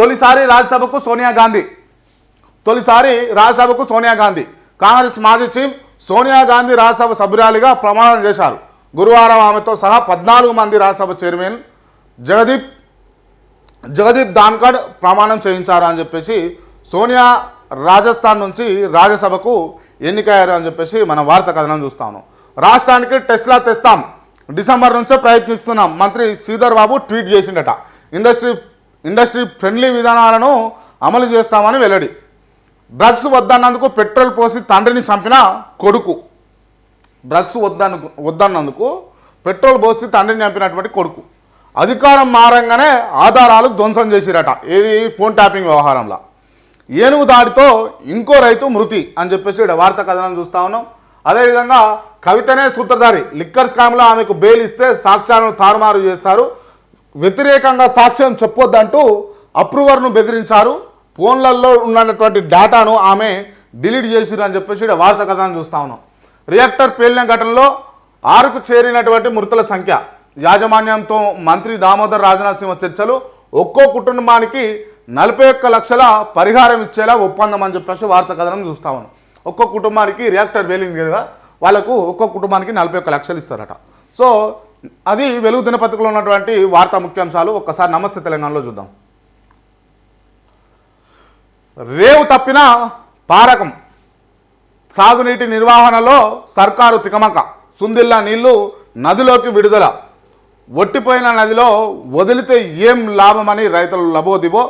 తొలిసారి రాజ్యసభకు సోనియా గాంధీ. తొలిసారి రాజ్యసభకు సోనియా గాంధీ. కాంగ్రెస్ మాజీ చీఫ్ సోనియా గాంధీ రాజ్యసభ సభ్యురాలిగా ప్రమాణం చేశారు. గురువారం ఆమెతో సహా పద్నాలుగు మంది రాజ్యసభ చైర్మన్ జగదీప్ జగదీప్ ధాన్కడ్ ప్రమాణం చేయించారు అని చెప్పేసి సోనియా రాజస్థాన్ నుంచి రాజ్యసభకు ఎన్నికయ్యారు అని చెప్పేసి మన వార్త కథనం చూస్తాను. రాష్ట్రానికి టెస్లా తెస్తాం. డిసెంబర్ నుంచే ప్రయత్నిస్తున్నాం. మంత్రి శ్రీధర్ బాబు ట్వీట్ చేసిండట. ఇండస్ట్రీ ఇండస్ట్రీ ఫ్రెండ్లీ విధానాలను అమలు చేస్తామని వెల్లడి. డ్రగ్స్ వద్దన్నందుకు పెట్రోల్ పోసి తండ్రిని చంపిన కొడుకు. డ్రగ్స్ వద్దను వద్దన్నందుకు పెట్రోల్ పోసి తండ్రిని చంపినటువంటి కొడుకు. అధికారం మారంగానే ఆధారాలు ధ్వంసం చేసిరట. ఏది? ఫోన్ ట్యాపింగ్ వ్యవహారంలో. ఏనుగు దాడితో ఇంకో రైతు మృతి అని చెప్పేసి వార్త కథనం చూస్తా ఉన్నాం. అదేవిధంగా కవితనే సూత్రధారి. లిక్కర్ స్కామ్లో ఆమెకు బెయిల్ ఇస్తే సాక్ష్యాలను తారుమారు చేస్తారు. వ్యతిరేకంగా సాక్ష్యం చెప్పొద్దంటూ అప్రూవర్ను బెదిరించారు. ఫోన్లలో ఉన్నటువంటి డేటాను ఆమె డిలీట్ చేసిరు అని చెప్పేసి వార్త కథనం చూస్తా ఉన్నాం. రియాక్టర్ పేలిన ఘటనలో ఆరుకు చేరినటువంటి మృతుల సంఖ్య యాజమాన్యంతో మంత్రి దామోదర్ రాజనాథ్ సింహ చర్చలు ఒక్కో కుటుంబానికి నలభై ఒక్క లక్షల పరిహారం ఇచ్చేలా ఒప్పందం అని చెప్పేసి వార్త కథనం చూస్తా ఉన్నాం. ఒక్కో కుటుంబానికి రియాక్టర్ వేలింది కదా వాళ్ళకు ఒక్కో కుటుంబానికి నలభై ఒక్క లక్షలు ఇస్తారట. సో అది వెలుగు దినపత్రికలో ఉన్నటువంటి వార్తా ముఖ్యాంశాలు ఒక్కసారి నమస్తే తెలంగాణలో చూద్దాం. రేవు తప్పిన పారకం సాగునీటి నిర్వహణలో సర్కారు తికమక సుందిల్లా నీళ్ళు నదిలోకి విడుదల ఒట్టిపోయిన నదిలో వదిలితే ఏం లాభమని రైతులు లబోదిబో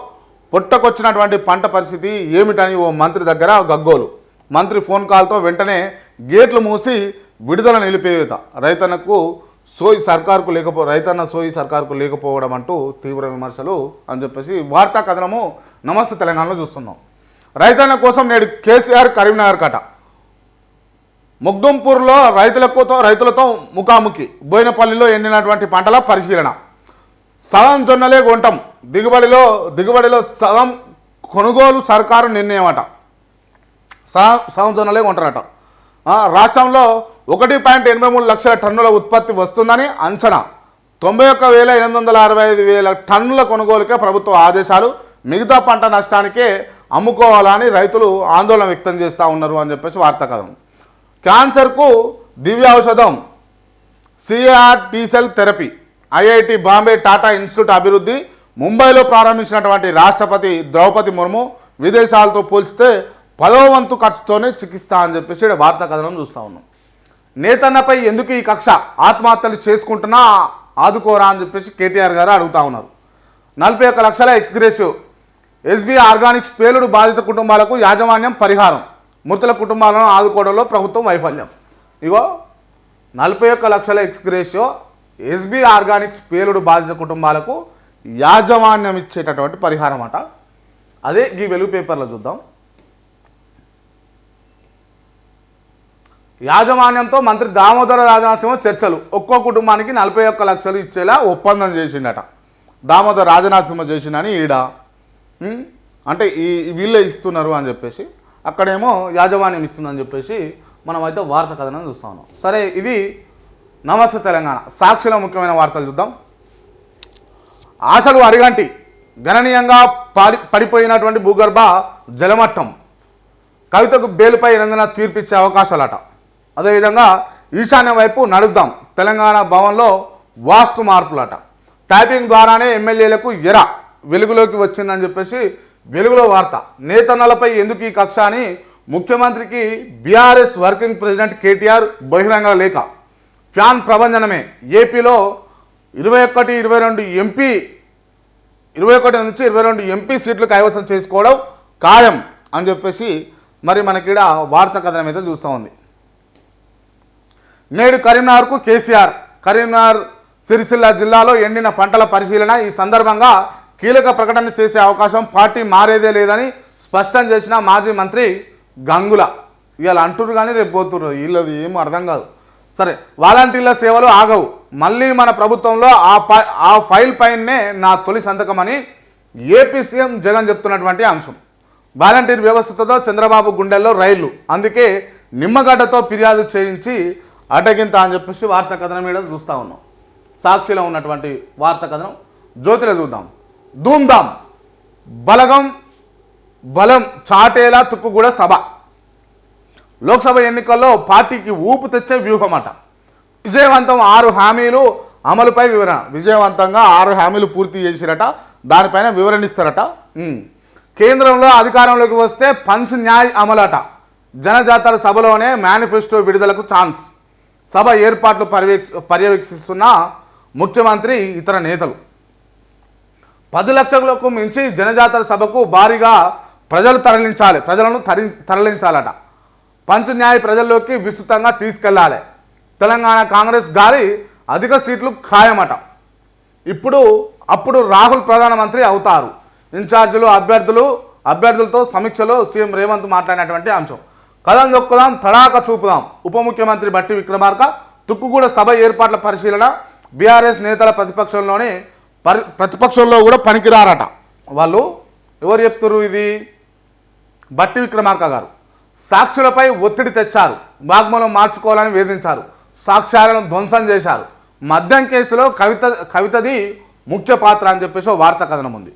పుట్టకొచ్చినటువంటి పంట పరిస్థితి ఏమిటని ఓ మంత్రి దగ్గర గగ్గోలు. మంత్రి ఫోన్ కాల్తో వెంటనే గేట్లు మూసి విడుదల నిలిపేత రైతన్నకు సోయి సర్కారుకు లేకపో రైతన్న సోయి సర్కారుకు లేకపోవడం అంటూ తీవ్ర విమర్శలు అని చెప్పేసి వార్తా కథనము నమస్తే తెలంగాణలో చూస్తున్నాం. రైతన్న కోసం నేడు కేసీఆర్ కరీంనగర్ కట. ముగ్దుంపూర్లో రైతులతో రైతులతో ముఖాముఖి. బోయినపల్లిలో ఎండినటువంటి పంటల పరిశీలన. సగం జొన్నలే కొంటాం దిగుబడిలో దిగుబడిలో సగం కొనుగోలు సర్కారు నిర్ణయం అట సగం సగం జొన్నలే కొంటారట. రాష్ట్రంలో ఒకటి పాయింట్ ఎనభై మూడు లక్షల టన్నుల ఉత్పత్తి వస్తుందని అంచనా. తొంభై ఒక్క వేల ఎనిమిది వందల అరవై ఐదు వేల టన్నుల కొనుగోలుకే ప్రభుత్వ ఆదేశాలు. మిగతా పంట నష్టానికే అమ్ముకోవాలని రైతులు ఆందోళన వ్యక్తం చేస్తూ ఉన్నారు అని చెప్పేసి వార్తా కథనం. క్యాన్సర్కు దివ్య ఔషధం CAR T cell therapy. IIT Bombay Tata institute అభివృద్ధి. ముంబైలో ప్రారంభించినటువంటి రాష్ట్రపతి ద్రౌపది ముర్ము విదేశాలతో పోల్చితే పదవ వంతు ఖర్చుతోనే చికిత్స అని చెప్పేసి వార్తా కథనం చూస్తూ ఉన్నాం. నేతన్నపై ఎందుకు ఈ కక్ష? ఆత్మహత్యలు చేసుకుంటున్నా? ఆదుకోరా అని చెప్పేసి కేటీఆర్ గారు అడుగుతా ఉన్నారు. నలభై ఒక్క లక్షల ఎక్స్గ్రేషియో ఎస్బీ ఆర్గానిక్స్ పేలుడు బాధిత కుటుంబాలకు యాజమాన్యం పరిహారం. మృతుల కుటుంబాలను ఆదుకోవడంలో ప్రభుత్వం వైఫల్యం. ఇగో నలభై ఒక్క లక్షల ఎక్స్గ్రేషియో ఎస్బీ ఆర్గానిక్స్ పేలుడు బాధిత కుటుంబాలకు యాజమాన్యం ఇచ్చేటటువంటి పరిహారం అట. అదే ఈ వెలుగు పేపర్లో చూద్దాం. యాజమాన్యంతో మంత్రి దామోదర రాజనరసింహ చర్చలు. ఒక్కో కుటుంబానికి నలభై ఒక్క లక్షలు ఇచ్చేలా ఒప్పందం చేసిండట. దామోదర రాజనరసింహ చేసిండని ఈడ అంటే ఈ వీళ్ళే ఇస్తున్నారు అని చెప్పేసి అక్కడేమో యాజమాన్యం ఇస్తుందని చెప్పేసి మనమైతే వార్త కథనం చూస్తా ఉన్నాం. సరే ఇది నమస్తే తెలంగాణ. సాక్షిలో ముఖ్యమైన వార్తలు చూద్దాం. ఆశలు అరిగంటి గణనీయంగా పడి పడిపోయినటువంటి భూగర్భ జలమట్టం. కవితకు బెయిల్పై ఏదైనా తీర్పిచ్చే అవకాశాలట. అదేవిధంగా ఈశాన్యం వైపు నడుద్దాం. తెలంగాణ భవన్లో వాస్తు మార్పులట. టైపింగ్ ద్వారానే ఎమ్మెల్యేలకు ఎర వెలుగులోకి వచ్చిందని చెప్పేసి వెలుగులో వార్త. నేతన్నలపై ఎందుకు ఈ కక్ష అని ముఖ్యమంత్రికి బీఆర్ఎస్ వర్కింగ్ ప్రెసిడెంట్ కేటీఆర్ బహిరంగ లేఖ. ఫ్యాన్ ప్రభంజనమే. ఏపీలో ఇరవై ఒకటి ఇరవై రెండు ఎంపీ ఇరవై ఒకటి నుంచి ఇరవై రెండు ఎంపీ సీట్లు కైవసం చేసుకోవడం ఖాయం అని చెప్పేసి మరి మనకి వార్త కథనం అయితే చూస్తూ ఉంది. నేడు కరీంనగర్కు కేసీఆర్ కరీంనగర్ సిరిసిల్ల జిల్లాలో ఎండిన పంటల పరిశీలన ఈ సందర్భంగా కీలక ప్రకటన చేసే అవకాశం పార్టీ మారేదే లేదని స్పష్టం చేసిన మాజీ మంత్రి గంగుల. ఇవాళ అంటున్నారు కానీ రేపు పోతున్నారు వీళ్ళది ఏం అర్థం కాదు. సరే వాలంటీర్ల సేవలు ఆగవు. మళ్ళీ మన ప్రభుత్వంలో ఆ ఆ ఫైల్ పైనే నా తొలి సంతకం అని ఏపీ సీఎం జగన్ చెప్తున్నటువంటి అంశం. వాలంటీర్ వ్యవస్థతో చంద్రబాబు గుండెల్లో రైళ్ళు. అందుకే నిమ్మగడ్డతో ఫిర్యాదు చేయించి అడ్డగింత అని చెప్పేసి వార్త కథనం మీద చూస్తూ ఉన్నాం. సాక్షిలో ఉన్నటువంటి వార్త కథనం జ్యోతిలో చూద్దాం. ధూమ్ధామ్ బలగం బలం చాటేలా తుక్కుగూడ సభ. లోక్సభ ఎన్నికల్లో పార్టీకి ఊపు తెచ్చే వ్యూహం అట విజయవంతం ఆరు హామీలు అమలుపై వివరణ. విజయవంతంగా ఆరు హామీలు పూర్తి చేసిరట. దానిపైన వివరణిస్తారట కేంద్రంలో అధికారంలోకి వస్తే పంచ్ న్యాయ్ అమలట. జనజాతర సభలోనే మేనిఫెస్టో విడుదలకు ఛాన్స్. సభ ఏర్పాట్లు పర్యవేక్షిస్తున్న ముఖ్యమంత్రి ఇతర నేతలు. పది లక్షలకు మించి జనజాతర సభకు భారీగా ప్రజలు తరలించాలి ప్రజలను తరి తరలించాలట. పంచ్ న్యాయ ప్రజల్లోకి విస్తృతంగా తీసుకెళ్ళాలి. తెలంగాణ కాంగ్రెస్ గాలి అధిక సీట్లు ఖాయమట. ఇప్పుడు అప్పుడు రాహుల్ ప్రధానమంత్రి అవుతారు. ఇన్ఛార్జీలు అభ్యర్థులు అభ్యర్థులతో సమీక్షలో సీఎం రేవంత్ మాట్లాడినటువంటి అంశం. కథం దొక్కుదాం తడాక చూపుదాం. ఉప ముఖ్యమంత్రి బట్టి విక్రమార్క తుక్కుగూడ సభ ఏర్పాట్ల పరిశీలన బీఆర్ఎస్ నేతల ప్రతిపక్షంలోనే పరి ప్రతిపక్షంలో కూడా పనికిరారట. వాళ్ళు ఎవరు చెప్తారు ఇది? బట్టి విక్రమార్క గారు. సాక్షులపై ఒత్తిడి తెచ్చారు. వాగ్మూలం మార్చుకోవాలని వేధించారు. సాక్ష్యాలను ధ్వంసం చేశారు. మద్యం కేసులో కవిత కవితది ముఖ్య పాత్ర అని చెప్పేసి ఓ కథనం ఉంది.